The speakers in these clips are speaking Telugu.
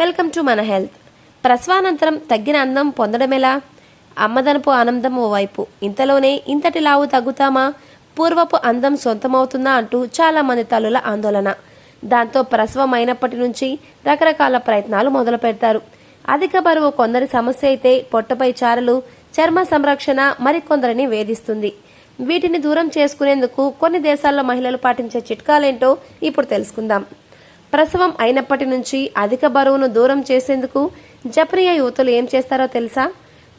వెల్కమ్ టు మన హెల్త్. ప్రసవానంతరం తగ్గిన అందం పొందడమెలా? అమ్మదనపు ఆనందం ఓవైపు. ఇంతలోనే ఇంతటి లావు తగ్గుతామా? పూర్వపు అందం సొంతమవుతుందా అంటూ చాలా మంది తల్లుల ఆందోళన. దాంతో ప్రసవం అయినప్పటి నుంచి రకరకాల ప్రయత్నాలు మొదలు పెడతారు అధిక బరువు కొందరి సమస్య అయితే పొట్టపై చారలు చర్మ సంరక్షణ మరికొందరిని వేధిస్తుంది. వీటిని దూరం చేసుకునేందుకు కొన్ని దేశాల్లో మహిళలు పాటించే చిట్కాలేంటో ఇప్పుడు తెలుసుకుందాం. ప్రసవం అయినప్పటి నుంచి అధిక బరువును దూరం చేసేందుకు జపనీయ యువతులు ఏం చేస్తారో తెలుసా?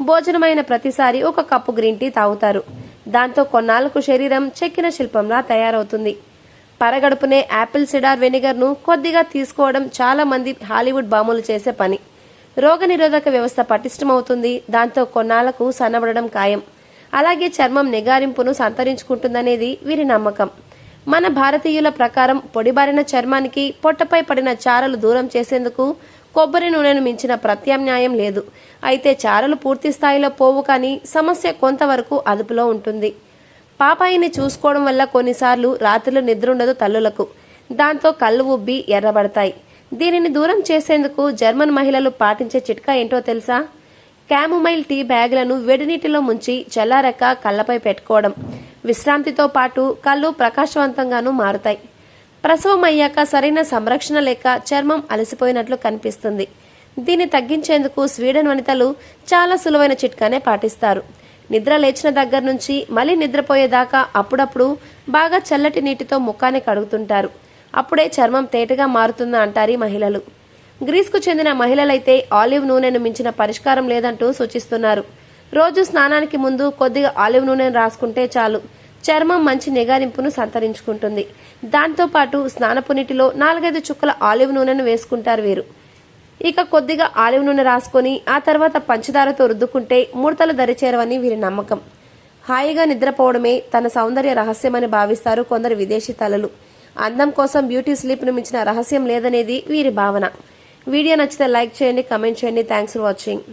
భోజనమైన ప్రతిసారి ఒక కప్పు గ్రీన్ టీ తాగుతారు. దాంతో కొన్నాళ్ళకు శరీరం చెక్కిన శిల్పంలా తయారవుతుంది. పరగడుపునే యాపిల్ సిడార్ వెనిగర్ను కొద్దిగా తీసుకోవడం చాలా మంది హాలీవుడ్ బాములు చేసే పని. రోగనిరోధక వ్యవస్థ పటిష్టమవుతుంది. దాంతో కొన్నాళ్ళకు సన్నబడడం ఖాయం. అలాగే చర్మం నిగారింపును సంతరించుకుంటుందనేది వీరి నమ్మకం. మన భారతీయుల ప్రకారం పొడిబారిన చర్మానికి పొట్టపై పడిన చారలు దూరం చేసేందుకు కొబ్బరి నూనెను మించిన ప్రత్యామ్నాయం లేదు. అయితే చారలు పూర్తి స్థాయిలో పోవు కానీ సమస్య కొంతవరకు అదుపులో ఉంటుంది. పాపాయిని చూసుకోవడం వల్ల కొన్నిసార్లు రాత్రులు నిద్రుండదు తల్లులకు. దాంతో కళ్ళు ఉబ్బి ఎర్రబడతాయి. దీనిని దూరం చేసేందుకు జర్మన్ మహిళలు పాటించే చిట్కా ఏంటో తెలుసా? క్యాముమైల్ టీ బ్యాగులను వెడినీటిలో ముంచి చల్లారక కళ్ళపై పెట్టుకోవడం. విశ్రాంతితో పాటు కళ్ళు ప్రకాశవంతంగానూ మారుతాయి. ప్రసవం అయ్యాక సరైన సంరక్షణ లేక చర్మం అలసిపోయినట్లు కనిపిస్తుంది. దీన్ని తగ్గించేందుకు స్వీడన్ వనితలు చాలా సులువైన చిట్కానే పాటిస్తారు. నిద్ర లేచిన దగ్గర నుంచి మళ్ళీ నిద్రపోయేదాకా అప్పుడప్పుడు బాగా చల్లటి నీటితో ముఖాన్ని కడుగుతుంటారు. అప్పుడే చర్మం తేటగా మారుతుందా అంటారు మహిళలు. గ్రీస్కు చెందిన మహిళలైతే ఆలివ్ నూనెను మించిన పరిష్కారం లేదంటూ సూచిస్తున్నారు. రోజు స్నానానికి ముందు కొద్దిగా ఆలివ్ నూనెను రాసుకుంటే చాలు. చర్మం మంచి నిగారింపును సంతరించుకుంటుంది. దాంతోపాటు స్నానపు నీటిలో నాలుగైదు చుక్కల ఆలివ్ నూనెను వేసుకుంటారు వీరు. ఇక కొద్దిగా ఆలివ్ నూనె రాసుకొని ఆ తర్వాత పంచదారతో రుద్దుకుంటే ముడతలు దరిచేరవని వీరి నమ్మకం. హాయిగా నిద్రపోవడమే తన సౌందర్య రహస్యమని భావిస్తారు కొందరు విదేశీ తలలు. అందం కోసం బ్యూటీ స్లీప్ను మించిన రహస్యం లేదనేది వీరి భావన. వీడియో నచ్చితే లైక్ చేయండి కమెంట్ చేయండి. Thanks for watching.